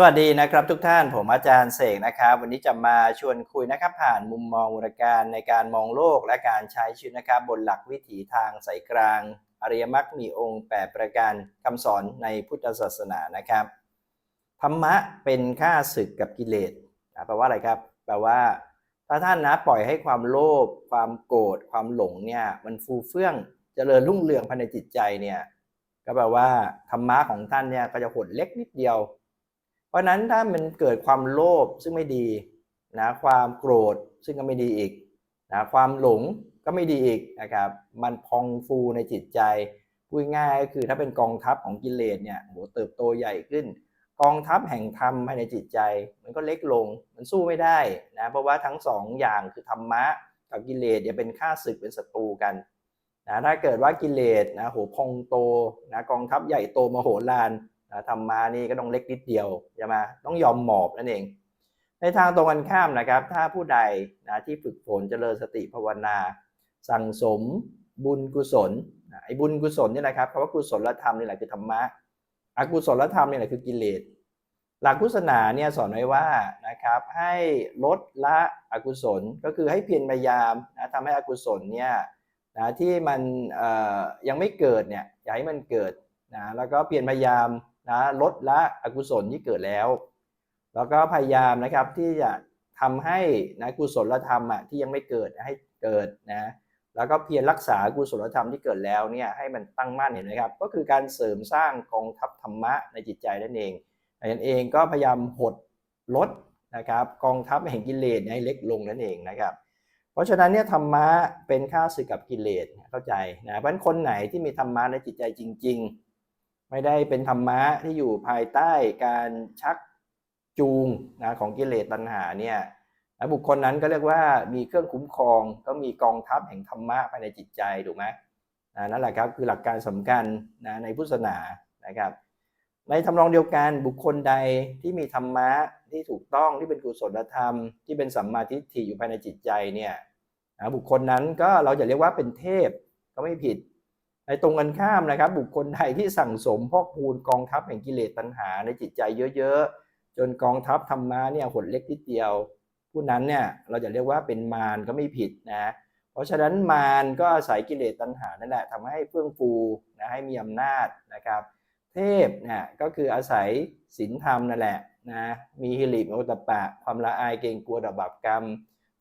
สวัสดีนะครับทุกท่านผมอาจารย์เสกนะครับ วันนี้จะมาชวนคุยนะครับผ่านมุมมองวรการในการมองโลกและการใช้ชีวิตนะครับ บนหลักวิถีทางสายกลาง อริยมรรคมีองค์แปดประการคำสอนในพุทธศาสนานะครับธรรมะเป็นค่าศึกกับกิเลสอะแปลว่าอะไรครับแปลว่าถ้าท่านนะปล่อยให้ความโลภความโกรธความหลงเนี่ยมันฟูเฟื่องเจริญรุ่งเรืองภายในจิตใจเนี่ยก็แปลว่าธรรมะของท่านเนี่ยก็จะหดเล็กนิดเดียว เพราะนั้นถ้ามันเกิดความโลภซึ่งไม่ดีนะความโกรธซึ่งก็ไม่ดีอีกนะความหลงก็ไม่ดีอีกนะครับมันพองฟูในจิตใจพูดง่ายก็คือถ้าเป็นกองทัพของกิเลสเนี่ยโหเติบโตใหญ่ขึ้น กองทัพแห่งธรรมภายในจิตใจ มันก็เล็กลงมันสู้ไม่ได้นะเพราะว่าทั้งสองอย่างคือธรรมะกับกิเลสเนี่ยเป็นข้าศึกเป็นศัตรูกันนะถ้าเกิดว่ากิเลสนะโหพองโตนะกองทัพใหญ่โตมโหฬาร นะธรรมะนี่ก็ต้องเล็กนิดเดียวใช่ไหมต้องยอมหมอบนั่นเอง ในทางตรงกันข้ามนะครับ ถ้าผู้ใดนะที่ฝึกฝนเจริญสติภาวนา สั่งสมบุญกุศลนะไอ้บุญกุศลนี่แหละครับคำว่ากุศลธรรมนี่แหละคือธรรมะอกุศลธรรมนี่แหละคือกิเลสหลักพุทธศาสนาเนี่ยสอนไว้ว่านะครับให้ลดละอกุศลก็คือให้เพียรพยายามนะทำให้อกุศลเนี่ยนะที่มันยังไม่เกิดเนี่ยอย่าให้มันเกิดนะแล้วก็เพียรพยายาม นะลดละอกุศลที่เกิดแล้ว แล้วก็พยายามนะครับที่จะทำให้นะกุศลธรรมอะที่ยังไม่เกิดให้เกิดนะแล้วก็เพียรรักษากุศลธรรมที่เกิดแล้วเนี่ยให้มันตั้งมั่นเห็นไหมครับ ก็คือการเสริมสร้างกองทัพธรรมะในจิตใจนั่นเองดังนั้นเองก็พยายามหดลดนะครับกองทัพแห่งกิเลสให้เล็กลงนั่นเองนะครับ เพราะฉะนั้นเนี่ยธรรมะเป็นข้าศึกกับกิเลสเข้าใจนะเพราะฉะนั้นคนไหนที่มีธรรมะในจิตใจจริง ๆ ไม่ได้เป็นธรรมะที่อยู่ภายใต้การชักจูงนะของกิเลสตัณหาเนี่ยบุคคลนั้นก็เรียกว่ามีเครื่องคุ้มครองก็มีกองทัพแห่งธรรมะภายในจิตใจถูกไหมนั่นแหละครับคือหลักการสำคัญนะในพุทธศาสนานะครับ ในทำนองเดียวกันบุคคลใดที่มีธรรมะที่ถูกต้องที่เป็นกุศลธรรม ที่เป็นสัมมาทิฏฐิอยู่ภายในจิตใจเนี่ยบุคคลนั้นก็เราจะเรียกว่าเป็นเทพก็ไม่ผิด ในตรงกันข้ามนะครับ บุคคลใดที่สั่งสมพอกพูนกองทัพแห่งกิเลสตัณหาในจิตใจเยอะๆ จนกองทัพธรรมะเนี่ยหดเล็กนิดเดียว ผู้นั้นเนี่ยเราจะเรียกว่าเป็นมารก็ไม่ผิดนะ เพราะฉะนั้นมารก็อาศัยกิเลสตัณหานั่นแหละทำให้เฟื่องฟูนะให้มีอำนาจนะครับ เทพเนี่ยก็คืออาศัยศีลธรรมนั่นแหละนะมีฮิริโอตปปะ ความละอายเกรงกลัวต่อบาปกรรม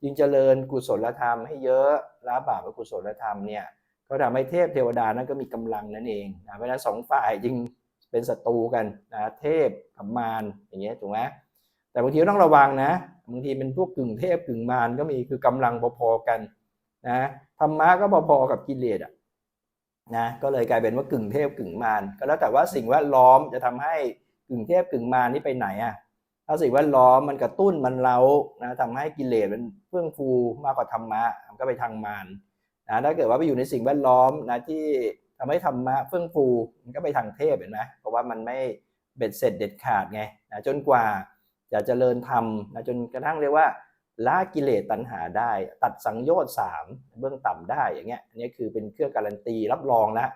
จึงเจริญกุศลธรรมให้เยอะละบาปและกุศลธรรมเนี่ย ก็ทำให้เทพเทวดานั้นก็มีกำลังนั่นเองนะเพราะฉะนั้นสองฝ่ายจึงเป็นศัตรูกันนะเทพกับมารอย่างเงี้ยถูกไหมแต่บางทีต้องระวังนะบางทีเป็นพวกกึ่งเทพกึ่งมารก็มีคือกำลังพอๆกันนะธรรมะก็พอๆกับกิเลสอะนะก็เลยกลายเป็นว่ากึ่งเทพกึ่งมารก็แล้วแต่ว่าสิ่งแวดล้อมจะทำให้กึ่งเทพกึ่งมารนี่ไปไหนอะถ้าสิ่งแวดล้อมมันกระตุ้นมันเล้านะทำให้กิเลสมันเฟื่องฟูมากกว่าธรรมะมันก็ไปทางมาร นะถ้าเกิดว่าไปอยู่ในสิ่งแวดล้อมนะที่ทำให้ธรรมะเฟื่องฟูมันก็ไปทางเทพเห็นไหมเพราะว่ามันไม่เบ็ดเสร็จเด็ดขาดไงนะจนกว่าจะเจริญธรรมนะจนกระทั่งเรียกว่าละกิเลสตัณหาได้ ตัดสังโยชน์สามเบื้องต่ำได้อย่างเงี้ยอันนี้คือเป็นเครื่องการันตีรับรองแล้ว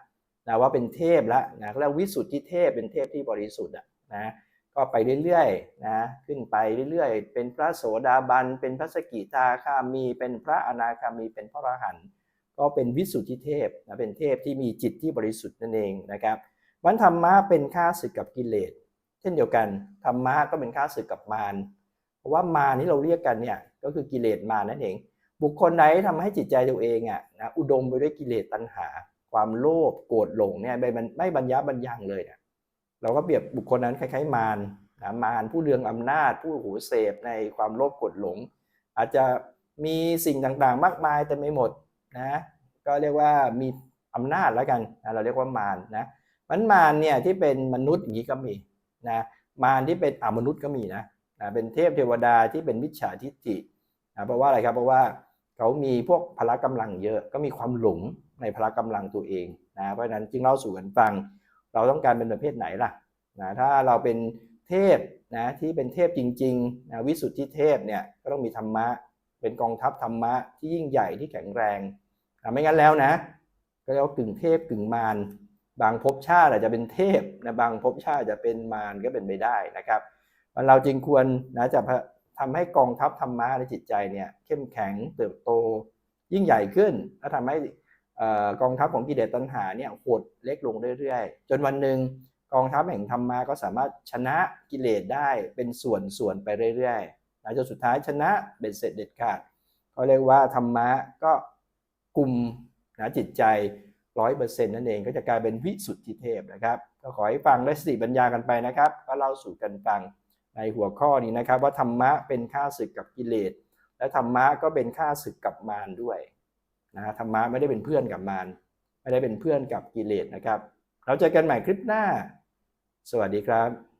นะว่าเป็นเทพแล้วนะแล้ววิสุทธิเทพเป็นเทพที่บริสุทธิ์อะนะก็ไปเรื่อยๆนะขึ้นไปเรื่อยๆ เป็นพระโสดาบัน เป็นพระสกิทาคามี เป็นพระอนาคามีเป็นพระอรหันต์ ก็เป็นวิสุทธิเทพนะเป็นเทพที่มีจิตที่บริสุทธิ์นั่นเองนะครับวันธรรมะเป็นข้าศึกกับกิเลส เช่นเดียวกันธรรมะก็เป็นข้าศึกกับมารเพราะว่ามารที่เราเรียกกันเนี่ยก็คือกิเลสมานั่นเอง บุคคลใดทำให้จิตใจตัวเองอะนะอุดมไปด้วยกิเลสตัณหา ความโลภโกรธหลงเนี่ยไม่ไม่บรรยะบรรยังเลยเนี่ยเราก็เปรียบบุคคลนั้นคล้ายๆมารนะมารผู้เรืองอำนาจ ผู้หูเสพในความโลภโกรธหลง อาจจะมีสิ่งต่างๆ มากมายแต่ไม่หมด นะก็เรียกว่ามีอำนาจแล้วกันนะเราเรียกว่ามารนะมันมารเนี่ยที่เป็นมนุษย์อย่างนี้ก็มีนะมารที่เป็นอมนุษย์ก็มีนะนะเป็นเทพเทวดาที่เป็นมิจฉาทิฏฐินะเพราะว่าอะไรครับเพราะว่าเขามีพวกพละกำลังเยอะก็มีความหลงในพละกำลังตัวเองนะเพราะฉะนั้นจึงเล่าสู่กันฟัง เราต้องการเป็นประเภทไหนล่ะนะถ้าเราเป็นเทพนะที่เป็นเทพจริงๆนะวิสุทธิเทพเนี่ยก็ต้องมีธรรมะเป็นกองทัพธรรมะที่ยิ่งใหญ่ที่แข็งแรง ไม่งั้นแล้วนะ ก็เรียกว่ากึ่งเทพกึ่งมารบางภพชาติอาจจะเป็นเทพนะบางภพชาติจะเป็นมารก็เป็นไปได้นะครับเราจึงควรนะจะทำให้กองทัพธรรมะในจิตใจเนี่ยเข้มแข็งเติบโตยิ่งใหญ่ขึ้น และทำให้อกองทัพของกิเลสตัณหาเนี่ยหดเล็กลงเรื่อยๆ จนวันหนึ่งกองทัพแห่งธรรมะก็สามารถชนะกิเลสได้เป็นส่วนส่วนๆไปเรื่อยๆนะจนสุดท้ายชนะเบ็ดเสร็จเด็ดขาดเขาเรียกว่าธรรมะก็ กลุ่มนะจิตใจร้อยเปอร์เซ็นต์นั่นเองก็จะกลายเป็นวิสุทธิเทพนะครับ ก็ขอให้ฟังและสติปัญญากันไปนะครับ ก็เล่าสู่กันฟังในหัวข้อนี้นะครับ ว่าธรรมะเป็นข้าศึกกับกิเลส และธรรมะก็เป็นข้าศึกกับมารด้วยนะธรรมะไม่ได้เป็นเพื่อนกับมารไม่ได้เป็นเพื่อนกับกิเลสนะครับ เราเจอกันใหม่คลิปหน้า สวัสดีครับ